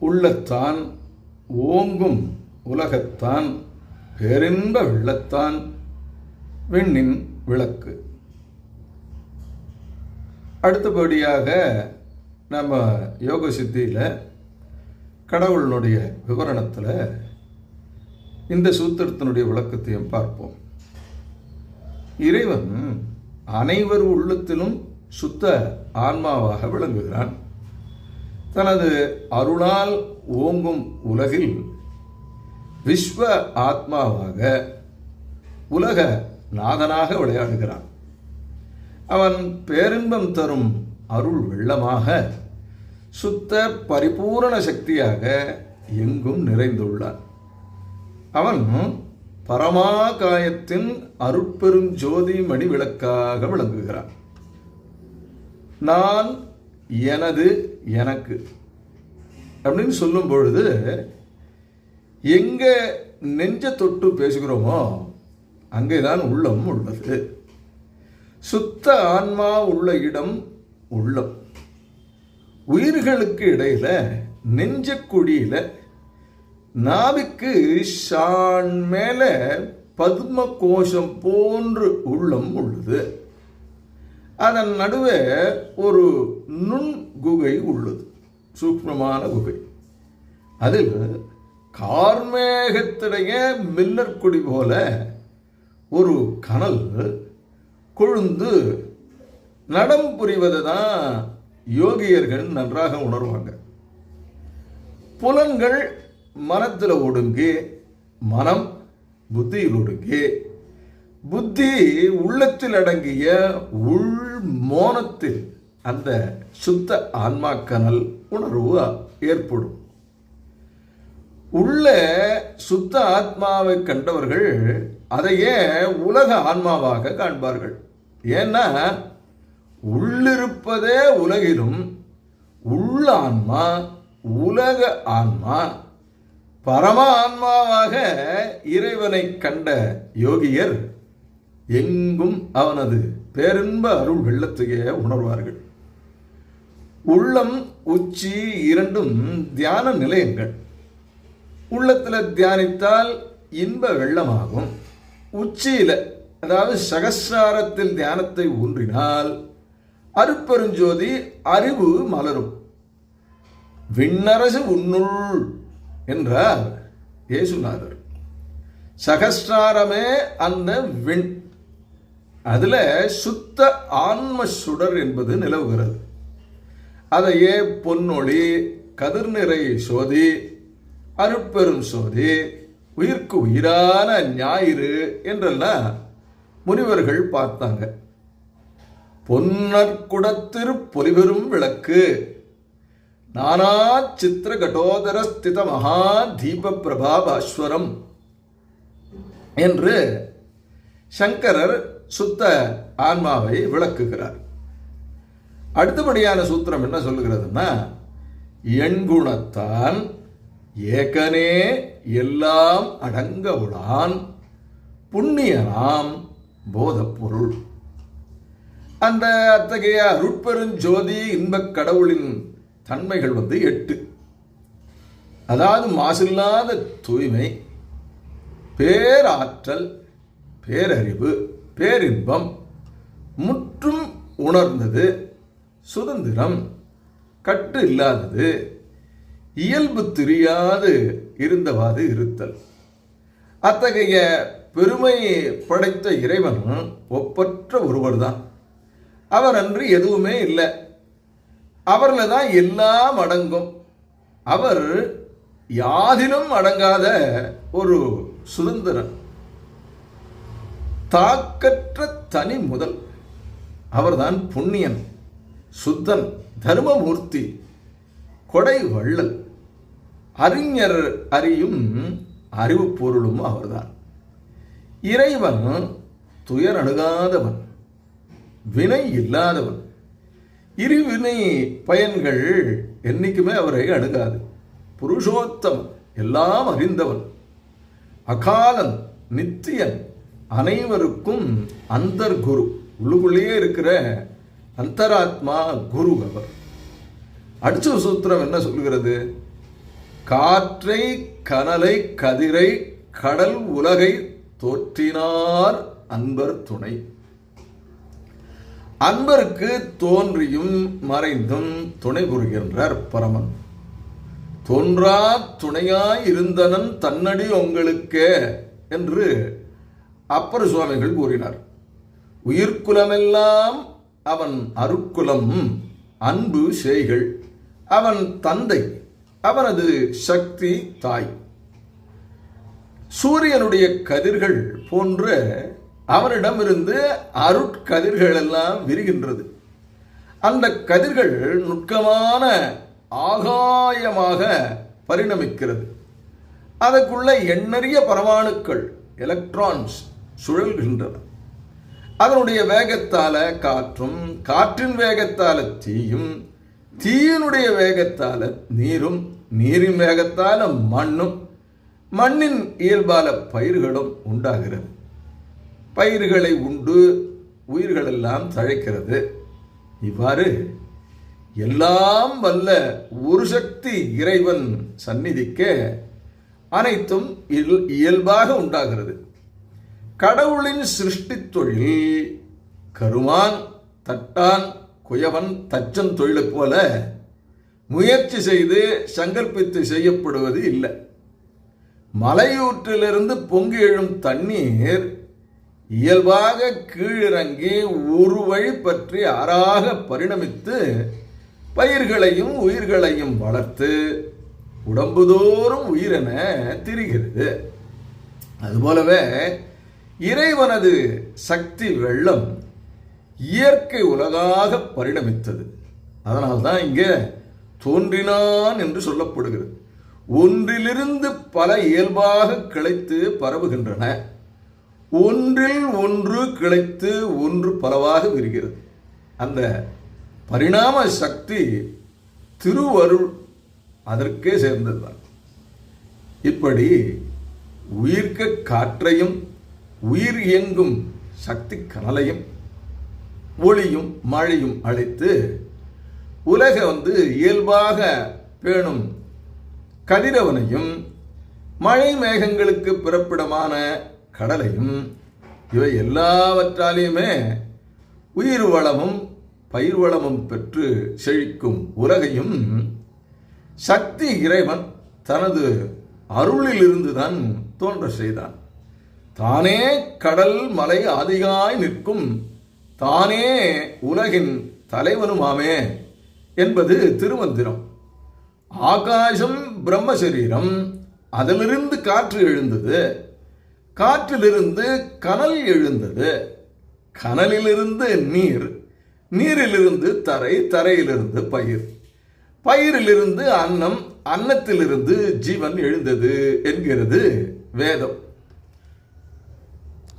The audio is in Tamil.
உள்ளத்தான் ஓங்கும் உலகத்தான் பேரின்ப வெள்ளத்தான் விண்ணின் விளக்கு. அடுத்தபடியாக நம்ம யோக சித்தியில் கடவுளினுடைய விவரணத்தில் இந்த சூத்திரத்தினுடைய விளக்கத்தையும் பார்ப்போம். இறைவன் அனைவர் உள்ளத்திலும் சுத்த ஆன்மாவாக விளங்குகிறான். தனது அருளால் ஓங்கும் உலகில் விஸ்வ ஆத்மாவாக உலக நாதனாக விளையாடுகிறான். அவன் பேரின்பம் தரும் அருள் வெள்ளமாக சுத்த பரிபூரண சக்தியாக எங்கும் நிறைந்துள்ளான். அவன் பரமாகாயத்தின் அருட்பெருஞ்சோதி மணி விளக்காக விளங்குகிறான். நான் எனது எனக்கு. அப்படின்னு சொல்லும் பொழுது எங்கே நெஞ்ச தொட்டு பேசுகிறோமோ அங்கேதான் உள்ளம் உள்ளது. சுத்த ஆன்மா உள்ள இடம் உள்ளம். உயிர்களுக்கு இடையில நெஞ்ச நாவிக்கு ஷான் மேல பத்ம கோஷம் போன்று உள்ளம் உள்ளது. அதன் நடுவே ஒரு நுண் குகை உள்ளது. சூக்மமான குகை. அதில் கார்மேகத்திடையே மில்லற்குடி போல ஒரு கனல் கொழுந்து நடம் புரிவதை தான் யோகியர்கள் நன்றாக உணர்வாங்க. புலன்கள் மனத்தில் ஒடுங்கி மனம் புத்தியில் ஒடுங்கி புத்தி உள்ளத்தில் அடங்கிய உள் மோனத்தில் அந்த சுத்த ஆன்மாக்கனல் உணர்வு ஏற்படும். உள்ள சுத்த ஆத்மாவை கண்டவர்கள் அதையே உலக ஆன்மாவாக காண்பார்கள். ஏன்னா உள்ளிருப்பதே உலகிலும் உள்ள ஆன்மா உலக ஆன்மா பரம ஆன்மாவாக இறைவனை கண்ட யோகியர் எங்கும் அவனது பேரின்ப அருள் வெள்ளத்தையே உணர்வார்கள். உள்ளம் உச்சி இரண்டும் தியான நிலையங்கள். உள்ளத்தில் தியானித்தால் இன்ப வெள்ளமாகும். உச்சியில் அதாவது சகசிராரத்தில் தியானத்தை ஊன்றினால் அருப்பெருஞ்சோதி அறிவு மலரும். விண்ணரசு உன்னுள் என்றார் இயேசுநாதர் சகஸ்ராரமே அந்த விண் அதில் சுத்த ஆன்ம சுடர் என்பது நிலவுகிறது. அதையே பொன்னொளி கதிர்நிறை சோதி அருட்பெரும் சோதி உயிர்க்கு உயிரான ஞாயிறு என்றெல்லாம் முனிவர்கள் பார்த்தாங்க. பொன்னற்குடத்திரு பொலிபெரும் விளக்கு நானா சித்திர கடோதர ஸ்தித மகா தீப பிரபாபாஸ்வரம் என்று சங்கரர் சுத்த ஆன்மாவை விளக்குகிறார். அடுத்தபடியான சூத்திரம் என்ன சொல்லுகிறதுன்னா எண்குணத்தான் ஏகனே எல்லாம் அடங்க உளான் புண்ணியனாம் போதப்பொருள். அந்த அத்தகைய அருட்பெருஞ்சோதி இன்பக் கடவுளின் தன்மைகள் வந்து எட்டு. அதாவது மாசில்லாத தூய்மை பேராற்றல் பேரறிவு பேரின்பம் முற்றும் உணர்ந்தது சுதந்திரம் கட்டு இல்லாதது இயல்பு தெரியாது இருந்தவாறு இருத்தல். அத்தகைய பெருமை படைத்த இறைவன் ஒப்பற்ற ஒருவர் தான் அவர் அன்று எதுவுமே இல்லை. அவரில் தான் எல்லாம் அடங்கும். அவர் யாதிலும் அடங்காத ஒரு சுதந்திரன். தாக்கற்ற தனி முதல். அவர்தான் புண்ணியன் சுத்தன் தர்மமூர்த்தி கொடை வள்ளல். அறிஞர் அறியும் அறிவு பொருளும் அவர்தான். இறைவன் துயர் அணுகாதவன் வினை இல்லாதவன். இருவினை பயன்கள் என்றைக்குமே அவரை அணுகாது. புருஷோத்தமன் எல்லாம் அறிந்தவன். அகாலன் நித்தியன் அனைவருக்கும் அந்தர் குரு உள்ளுக்குள்ளேயே இருக்கிற அந்தராத்மா குரு அவர். அடுத்த சூத்திரம் என்ன சொல்கிறது காற்றை கனலை கதிரை கடல் உலகை தோற்றினார் அன்பர் துணை. அன்பருக்கு தோன்றியும் மறைந்தும் துணை புரிகின்றார் பரமன். தோன்றா துணையாய் இருந்தனன் தன்னடி உங்களுக்கே என்று அப்பர் சுவாமிகள் கூறினார் உயிர்க்குலமெல்லாம் அவன் அருக்குலம் அன்பு செய்கள் அவன் தந்தை அவனது சக்தி தாய். சூரியனுடைய கதிர்கள் போன்ற அவனிடமிருந்து அருட்கதிர்கள் எல்லாம் விரிகின்றது. அந்த கதிர்கள் நுட்கமான ஆகாயமாக பரிணமிக்கிறது. அதற்குள்ள எண்ணறிய பரமாணுக்கள் எலக்ட்ரான்ஸ் சுழல்கின்றன. அதனுடைய வேகத்தால காற்றும் காற்றின் வேகத்தால தீயும் தீயினுடைய வேகத்தால நீரும் நீரின் வேகத்தால மண்ணும் மண்ணின் இயல்பால பயிர்களும் உண்டாகிறது. பயிர்களை உண்டு உயிர்களெல்லாம் தழைக்கிறது. இவ்வாறு எல்லாம் வல்ல ஒரு சக்தி இறைவன் சந்நிதிக்க அனைத்தும் இயல்பாக உண்டாகிறது. கடவுளின் சிருஷ்டி தொழில் கருமான் தட்டான் குயவன் தச்சன் தொழிலை போல முயற்சி செய்து சங்கல்பித்து செய்யப்படுவது இல்லை. மலையூற்றிலிருந்து பொங்கி எழும் தண்ணீர் இயல்பாக கீழிறங்கி ஒரு வழி பற்றி ஆறாக பரிணமித்து பயிர்களையும் உயிர்களையும் வளர்த்து உடம்புதோறும் உயிரென திரிகிறது. அதுபோலவே இறைவனது சக்தி வெள்ளம் இயற்கை உலகாக பரிணமித்தது. அதனால்தான் இங்கே தோன்றினான் என்று சொல்லப்படுகிறது. ஒன்றிலிருந்து பல இயல்பாக கிளைத்து பரவுகின்றன. ஒன்றில் ஒன்று கிளைத்து ஒன்று பலவாக விரிகிறது. அந்த பரிணாம சக்தி திருவருள் அதற்கே சேர்ந்ததுதான். இப்படி உயிர்க்க காற்றையும் உயிர் இயங்கும் சக்தி கனலையும் ஒளியும் மழையும் அழைத்து உலக வந்து இயல்பாக பேணும் கதிரவனையும் மழை மேகங்களுக்கு பிறப்பிடமான கடலையும் இவை எல்லாவற்றாலேயுமே உயிர் வளமும் பயிர் வளமும் பெற்று செழிக்கும் உலகையும் சக்தி இறைவன் தனது அருளிலிருந்து தான் தோன்ற செய்தான். தானே கடல் மலை ஆதிகாய் நிற்கும். தானே உலகின் தலைவனுமாமே என்பது திருமந்திரம். ஆகாசம் பிரம்மசரீரம் அதிலிருந்து காற்று எழுந்தது. காற்றிலிருந்து கனல் எழுந்தது. கனலிலிருந்து நீர் நீரிலிருந்து தரை தரையிலிருந்து பயிர். பயிரிலிருந்து அன்னம் அன்னத்திலிருந்து ஜீவன் எழுந்தது என்கிறது வேதம்.